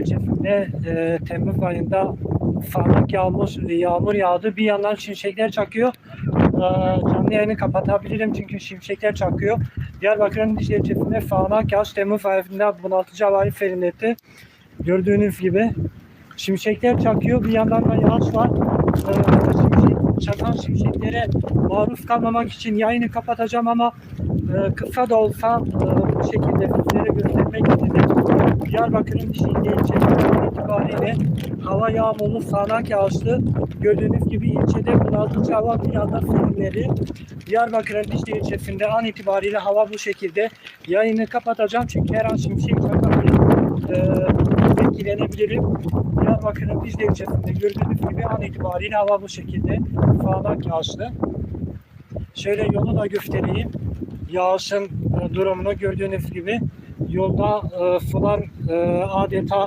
İlçesinde e, Temmuz ayında sağanak yağmur, yağmur yağdı. Bir yandan şimşekler çakıyor. E, canlı yayını kapatabilirim çünkü şimşekler çakıyor. Diyarbakır'ın ilçesinde sağanak yağış Temmuz ayında bunaltıcı havayı serinletti. Gördüğünüz gibi şimşekler çakıyor. Bir yandan da yağış var. E, şimşek, çakan şimşeklere maruz kalmamak için yayını kapatacağım ama e, kısa da olsa e, bu şekilde sizlere göstermek istedim. Diyarbakır'ın Şii'nde ilçesinden itibariyle hava yağmurlu sağanak yağışlı. Gördüğünüz gibi ilçede bunaltıcı hava bir anda serinleri. Diyarbakır'ın Dicle ilçesinde an itibariyle hava bu şekilde. Yayını kapatacağım çünkü her an şimşek çakabilir. Ee, etkilenebilirim. Diyarbakır'ın Dicle ilçesinde gördüğünüz gibi an itibariyle hava bu şekilde. Sağanak yağışlı. Şöyle yolu da göstereyim. Yağışın e, durumunu gördüğünüz gibi yolda e, sular e, adeta